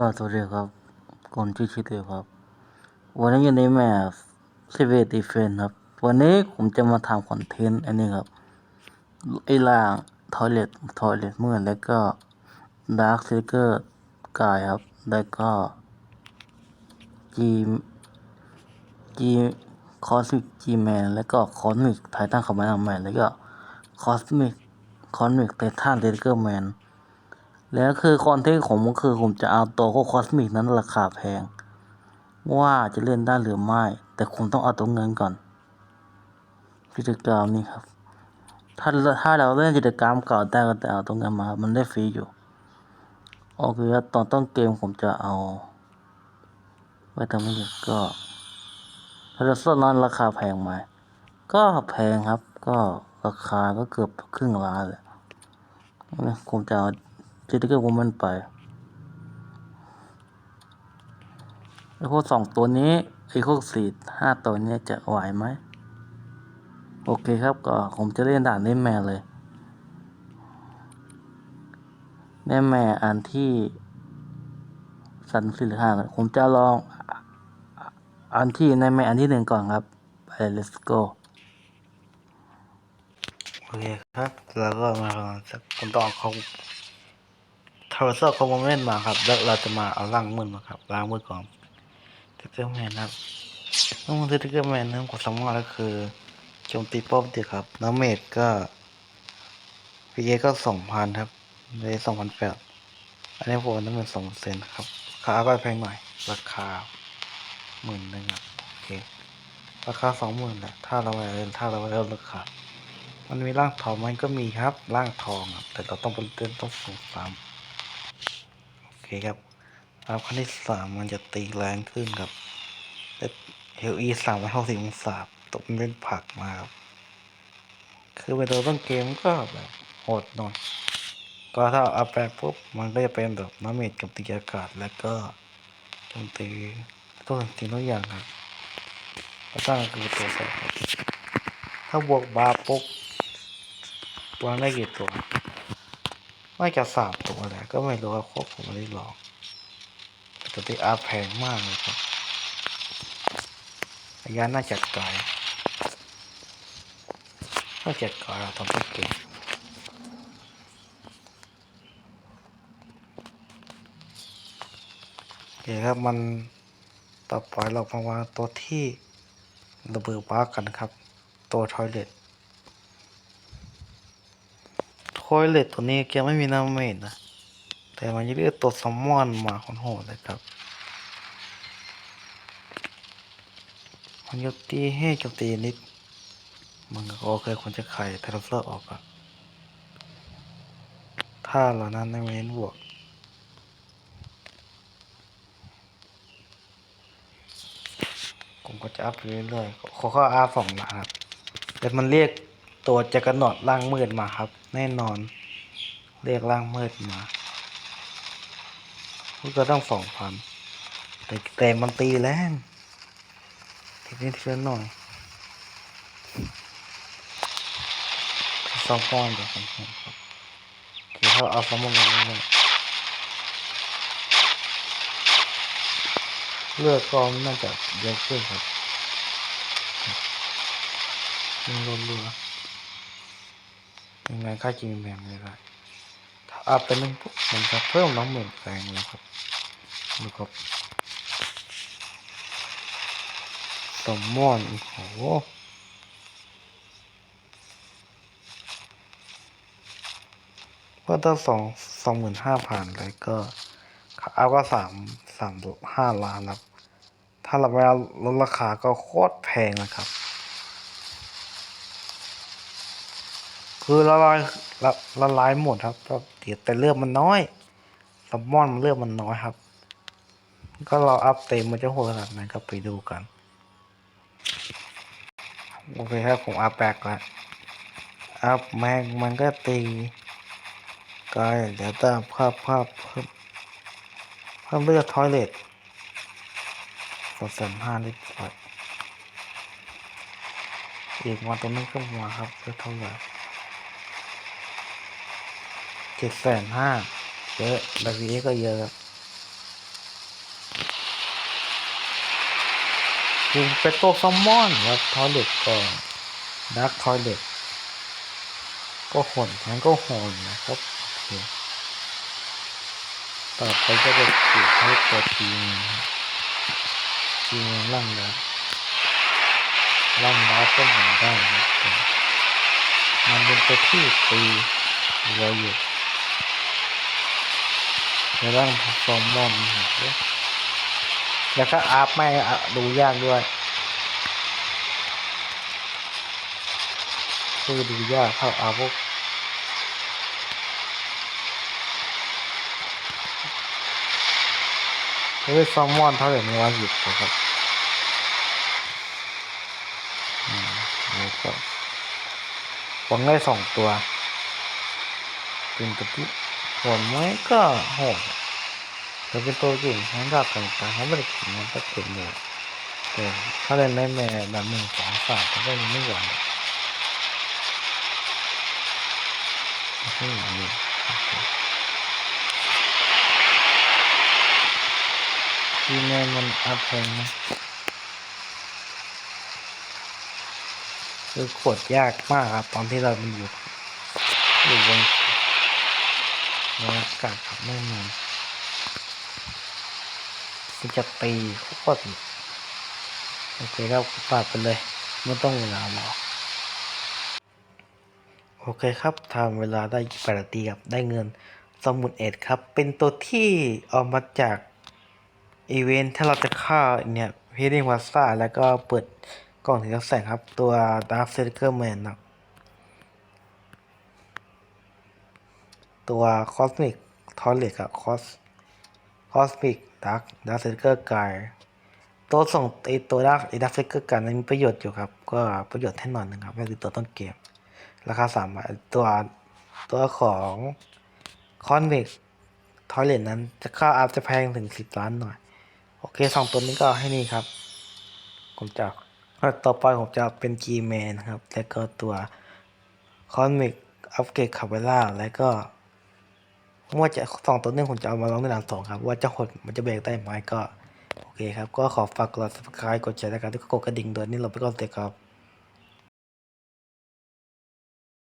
ก็สวัสดีครับคนชื่อชิดเลยครับ วันนี้อยู่ในแมปซีเวดีเฟนครับ วันนี้ผมจะมาทำคอนเทนต์อันนี้ครับ ไอ้ล่างทอยเลตทอยเลตเมื่อแล้วก็ดาร์คซิเกอร์กายครับ แล้วก็จีจีคอสมิกจีแมนแล้วก็คอสมิกไททันคอมแมนแมนแล้วก็คอสมิกคอสมิกไททันเดเกอร์แมน แล้วคือคอนเทนต์ของผมคือผมจะเอาตัวพวกคอสมิกนั้นราคาแพง ว่าจะเล่นได้หรือไม่ แต่คุณต้องเอาตัวเงินก่อน กิจกรรมนี้ครับ ถ้าถ้าเราเล่นกิจกรรมเก่าได้ก็แต่เอาตัวเงินมามันได้ฟรีอยู่ โอเคครับตอนต้นเกมผมจะเอา ไว้ทำให้ดีก็ถ้าจะซ่อนนั้นราคาแพงไหมก็แพงครับ ก็ราคาก็เกือบครึ่งล้านเลยผมจะเอา จิตเกอร์วอมันไปไอ้พวกสองตัวนี้ไอ้พวกสี่ห้าตัวนี้จะไหวไหม โอเคครับก็ผมจะเล่นด่านเล่นแม่เลยเล่นแม่อันที่สันสี่หรือห้าก่อนผมจะลองอันที่ในแม่อันที่หนึ่งก่อนครับ ไป let's go โอเคครับ แล้วก็มาผมต้องเอาเขา ทาร์เซอร์คอมเมนต์มาครับแล้วเราจะมาเอาล่างมืดมาครับล่างมืดก่อนทิกเกอร์แมนครับต้องทิกเกอร์แมนนั้นกดสมองก็คือโจมตีป้อมตีครับน้ำเมดก็พีเอก็สองพันครับเลยสองพันแปดอันนี้ผมน้ำเงินสองเซนครับราคาก็แพงหน่อยราคาหมื่นหนึ่งครับโอเคราคาสองหมื่นแหละถ้าเราไปถ้าเราไปเริ่มราคามันมีร่างทองมันก็มีครับร่างทองอะแต่เราต้องเป็นเต้นต้องสูงสาม เคครับแล้วขั้นที่สามมันจะตีแรงขึ้นครับเฮลอีสามร้อยหกสิบองศาตกเป็นผักมาครับ คือไปดูต้นเกมก็แบบโหดหน่อย ก็ถ้าเอาแปลปุ๊บ มันก็จะเป็นแบบน้ำเมจกับตีอากาศแล้วก็โจมตีตัวตีทุกอย่างครับแล้วตั้งคือตัวแสบครับถ้าบวกบาปุ๊บวางได้กี่ตัว ไม่จะสามตัวแหละก็ไม่รู้ว่าครบผมไม่ได้ลองแต่ตัวที่อาร์แพงมากเลยครับระยะน่าจะไกลน่าจะไกลเราทำได้เก่งโอเคครับมันต่อไปเรามาวางตัวที่ระเบิดบ้ากันครับ ตัวทอยเลต ท อยเลตตัวนี้แกไม่มีน้ำเมดนะ แต่มันจะเรียกตัวซัมมอนมาคนโหดเลยครับ มันยกตีให้โจมตีนิด มันก็โอเคควรจะไข่เทเลเซอร์ออกอะถ้าเหล่านั้นไม่เน้นบวกผมก็จะอัพเรื่อยๆขาก็อัพสองนะครับแต่มันเรียก ตัวจักระหนอดร่างมืดมาครับ แน่นอน เรียกร่างมืดมาก็ต้องสองพันแต่แต่มันตีแรงทีนี้ทีละหน่อยสองปอนด์เดี๋ยวครับคือเขาเอาสมองมาเรื่อยเลือดก็น่าจะเยอะขึ้นครับยังลดเรือ ยังไงค่าจริงแบบไม่ได้ถ้าอัพไปหนึ่งปุ๊บมันจะเพิ่มน้ำเหมือนแรงเลยครับดูครับสมมอนโอ้โหก็ถ้าสองสองหมื่นห้าพันเลยก็เอัพก็สามสามห้าล้านครับ ถ้าเราไปเอาลดราคาก็โคตรแพงนะครับ คือละลายละละลายหมดครับก็เดี๋ยวแต่เลือดมันน้อยซัมอนมันเลือดมันน้อยครับ ก็เราอัพเต็มมันจะโหดขนาดไหนก็ไปดูกัน โอเคครับผมอัพแบกแล้วอัพแม็กมันก็ตีกายเดี๋ยวตามภาพภาพเพิ่มเพิ่มเลือดทอยเลตสองแสนห้าลิตรอีกวันตัวนี้ก็มาครับเพื่อเท่าไหร่ เจ็ดแสนห้าเยอะแบบนี้ก็เยอะครับยิงเป็นตัวซอมมอนครับทอยเล็ตก่อนดักทอยเล็ตก็หนทั้งก็หอนนะครับต่อไปก็จะติดให้ตัวทีนทีนล่างนะล่างน้อก็เหมือนกันมันเป็นตัวที่ตีราอยุด ในร่างซอมมอนแล้วก็อาร์ปไม่ดูยากด้วยคือดูยากเข้าอาร์พวกเฮ้ยซอมมอนเท่าไหร่ในวันหยุดนะครับอืมแล้วก็หวังได้สองตัวเป็นตัวที่ ผมไว้ก็โหดแต่เป็นตัวเก่งทั้งดาบต่างๆเขาไม่ได้เก่งมันก็เก่งเลยแต่ถ้าเล่นได้แม่ดับหนึ่งสองสามก็ได้ไม่ไหวไม่ไหวเลยทีแม่มันอัพแพงนะคือขวดยากมากครับตอนที่เรามันอยู่อยู่บน บรรยากาศครับแน่นอนที่จะตีโคตรโอเคครับปาดไปเลยไม่ต้องเวลาหรอโอเคครับทำเวลาได้8นาทีครับได้เงินสมุดเอ็ดครับ เป็นตัวที่เอามาจากอีเวนต์ถ้าเราจะฆ่าเนี่ยพีดิงวาซ่าแล้วก็เปิดกล่องถึงแสงครับ ตัว Dark s e r c l e Man ครับ ตัว Cosmic t o i l e t กับ Cos Cosmic Dark Dark Circle Guy ตัวส่งไอตัว Dark ไอ Dark Circle Guy นั้นมีประโยชน์อยู่ครับ ก็ประโยชน์แน่นอนนะครับก็คือตัวต้นเกม ราคาสามบาทตัวตัวของ Cosmic t o i l e t นั้นจะค่าอัพจะแพงถึงสิบล้านหน่อย โอเคสองตัวนี้ก็ให้นี่ครับ ผมจะต่อไปผมจะเป็น G-Man ครับ แล้วก็ตัว Cosmic Upgrade c a b e l a แล้วก็ ว่าจะสองตัวนึงผมจะเอามาลองในหลังสองครับ ว่าจะหดมันจะเบรกได้ไหมก็ โอเคครับ ก็ขอฝากกด subscribe กดแชร์แล้วกันแล้วก็กดกระดิ่งด้วยนี่เราไปก่อนเลยครับ